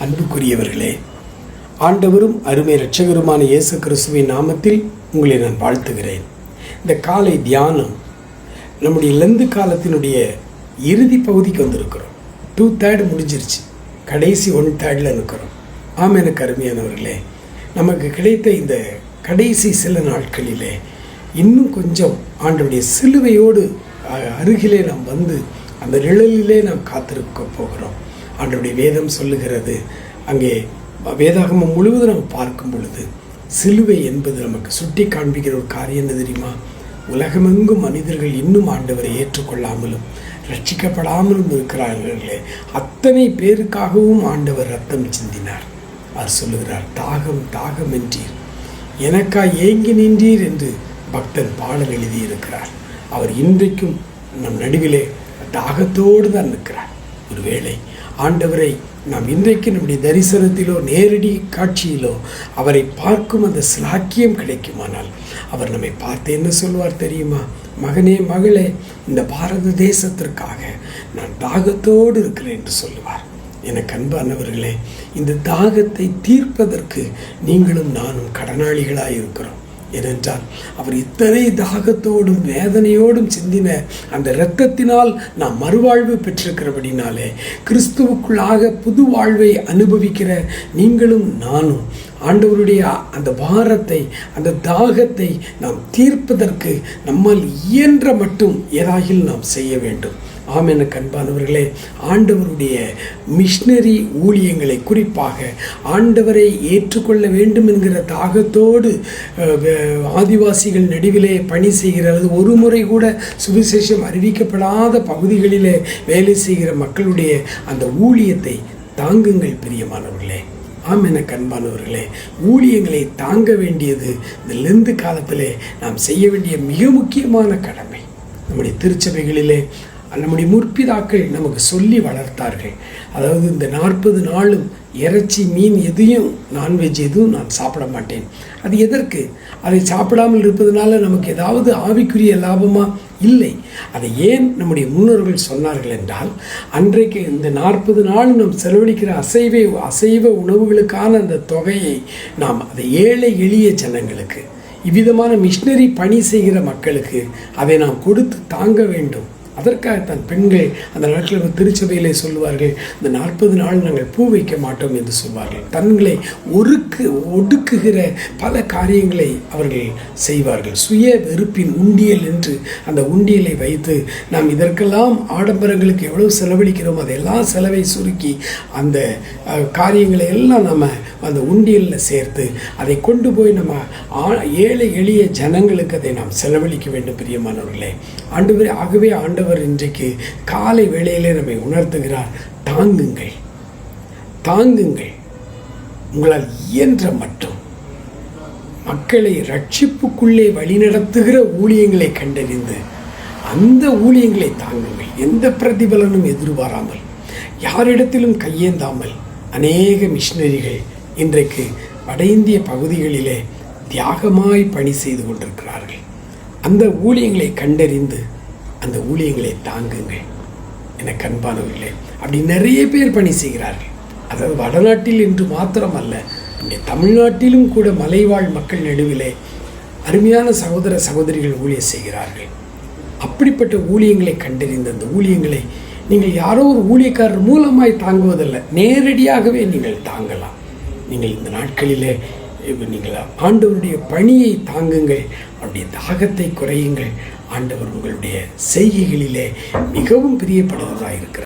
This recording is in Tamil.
அன்புக்குரியவர்களே ஆண்டவரும் அருமை இரட்சகருமான இயேசு கிறிஸ்துவின் நாமத்தில் உங்களை நான் வாழ்த்துகிறேன். இந்த காலை தியானம் நம்முடைய லந்து காலத்தினுடைய இறுதி பகுதிக்கு வந்திருக்கிறோம். டூ தேர்ட் முடிஞ்சிருச்சு. கடைசி ஒன் தேர்டில் இருக்கிறோம் ஆம் எனக்கு அருமையானவர்களே நமக்கு கிடைத்த இந்த கடைசி சில நாட்களிலே இன்னும் கொஞ்சம் ஆண்டவுடைய சிலுவையோடு அருகிலே நாம் வந்து அந்த நிழலிலே நாம் காத்திருக்க போகிறோம். ஆண்டவருடைய வேதம் சொல்லுகிறது. அங்கே வேதாகமம் முழுவதும் நம்ம பார்க்கும் பொழுது சிலுவை என்பது நமக்கு சுட்டி காண்பிக்கிற ஒரு காரியம் என்ன தெரியுமா? உலகமெங்கும் மனிதர்கள் இன்னும் ஆண்டவரை ஏற்றுக்கொள்ளாமலும் ரட்சிக்கப்படாமலும் இருக்கிறார்களே. அத்தனை பேருக்காகவும் ஆண்டவர் ரத்தம் சிந்தினார். அவர் சொல்லுகிறார் தாகம் தாகம் என்றீர். எனக்கா ஏங்கி நின்றீர் என்று பக்தன் பாடல் எழுதியிருக்கிறார். அவர் இன்றைக்கும் நம் நடுவிலே தாகத்தோடு தான் நிற்கிறார். ஒருவேளை ஆண்டவரை நாம் இன்றைக்கு நம்முடைய தரிசனத்திலோ நேரடி காட்சியிலோ அவரை பார்க்கும் அந்த சிலாக்கியம் கிடைக்குமானால் அவர் நம்மை பார்த்து என்ன சொல்வார் தெரியுமா? மகனே மகளே இந்த பாரத தேசத்திற்காக நான் தாகத்தோடு இருக்கிறேன் என்று சொல்லுவார். எனக்கு அன்பானவர்களே இந்த தாகத்தை தீர்ப்பதற்கு நீங்களும் நானும் கடனாளிகளாக இருக்கிறோம் ஏனென்றால் அவர் இத்தனை தாகத்தோடும் வேதனையோடும் சிந்தின அந்த இரத்தத்தினால் நாம் மறுவாழ்வு பெற்றிருக்கிறபடினாலே கிறிஸ்துவுக்குள்ளாக புது வாழ்வை அனுபவிக்கிற நீங்களும் நானும் ஆண்டவருடைய அந்த பாரத்தை அந்த தாகத்தை நாம் தீர்ப்பதற்கு நம்மால் இயன்ற மட்டும் ஏதாகில் நாம் செய்ய வேண்டும். ஆம் எனக்கு அன்பானவர்களே ஆண்டவருடைய மிஷினரி ஊழியங்களை குறிப்பாக ஆண்டவரை ஏற்றுக்கொள்ள வேண்டும் என்கிற தாகத்தோடு ஆதிவாசிகள் நடுவிலே பணி செய்கிற அல்லது ஒரு முறை கூட சுவிசேஷம் அறிவிக்கப்படாத பகுதிகளிலே வேலை செய்கிற மக்களுடைய அந்த ஊழியத்தை தாங்குங்கள் பிரியமானவர்களே. ஆம் என கண்பானவர்களே ஊழியங்களை தாங்க வேண்டியது இந்த லெந்து காலத்திலே நாம் செய்ய வேண்டிய மிக முக்கியமான கடமை. நம்முடைய திருச்சபைகளிலே நம்முடைய முற்பிதாக்கள் நமக்கு சொல்லி வளர்த்தார்கள். அதாவது இந்த நாற்பது நாளும் இறைச்சி மீன் எதையும் நான்வெஜ் எதுவும் நான் சாப்பிட மாட்டேன். அது எதற்கு? அதை சாப்பிடாமல் இருப்பதனால நமக்கு ஏதாவது ஆவிக்குரிய லாபமா? இல்லை. அதை ஏன் நம்முடைய முன்னோர்கள் சொன்னார்கள் என்றால் அன்றைக்கு இந்த நாற்பது நாள் நாம் செலவழிக்கிற அசைவ அசைவ உணவுகளுக்கான அந்த தொகையை நாம் அதை ஏழை எளிய ஜனங்களுக்கு இவ்விதமான மிஷினரி பணி செய்கிற மக்களுக்கு அதை நாம் கொடுத்து தாங்க வேண்டும். அதற்காகத்தான் பெண்கள் அந்த நாட்களில் திருச்சபையிலே சொல்லுவார்கள் இந்த நாற்பது நாள் நாங்கள் பூ வைக்க மாட்டோம் என்று சொல்வார்கள். தங்களை ஒருக்கு ஒடுக்குகிற பல காரியங்களை அவர்கள் செய்வார்கள். சுய வெறுப்பின் உண்டியல் என்று அந்த உண்டியலை வைத்து நாம் இதற்கெல்லாம் ஆடம்பரங்களுக்கு எவ்வளவு செலவழிக்கிறோம் அதெல்லாம் செலவை சுருக்கி அந்த காரியங்களை எல்லாம் நம்ம அந்த உண்டியலில் சேர்த்து அதை கொண்டு போய் நம்ம ஆ- ஏழை எளிய ஜனங்களுக்கு அதை நாம் செலவழிக்க வேண்டும் பிரியமானவர்களே. ஆண்டவர் ஆகவே ஆண்டவர் இன்றைக்கு காலை வேளையிலே நம்மை உணர்த்துகிறார் தாங்குங்கள். தாங்குங்கள். உங்களால் இயன்ற மட்டும். மக்களை ரட்சிப்புக்குள்ளே வழிநடத்துகிற ஊழியங்களை கண்டறிந்து அந்த ஊழியங்களை தாங்குங்கள். எந்த பிரதிபலனும் எதிர்பாராமல் யாரிடத்திலும் கையேந்தாமல் அநேக மிஷினரிகள் இன்றைக்கு வட இந்திய பகுதிகளிலே தியாகமாய் பணி செய்து கொண்டிருக்கிறார்கள். அந்த ஊழியங்களை கண்டறிந்து அந்த ஊழியங்களை தாங்குங்கள். எனக்கு கண்பானவர்களே அப்படி நிறைய பேர் பணி செய்கிறார்கள். அதாவது வடநாட்டில் என்று மாத்திரம் அல்ல நம்முடைய தமிழ்நாட்டிலும் கூட மலைவாழ் மக்கள் நடுவிலே அருமையான சகோதர சகோதரிகள் ஊழியம் செய்கிறார்கள். அப்படிப்பட்ட ஊழியங்களை கண்டறிந்த அந்த ஊழியங்களை நீங்கள் யாரோ ஒரு ஊழியக்காரர் மூலமாய் தாங்குவதல்ல நேரடியாகவே நீங்கள் தாங்கலாம். நீங்கள் இந்த நாட்களிலே நீங்கள் ஆண்டவருடைய பணியை தாங்குங்கள் அவருடைய தாகத்தை குறையுங்கள். ஆண்டவர் உங்களுடைய செய்கைகளிலே மிகவும் பிரியப்படுவதாக இருக்கிறார்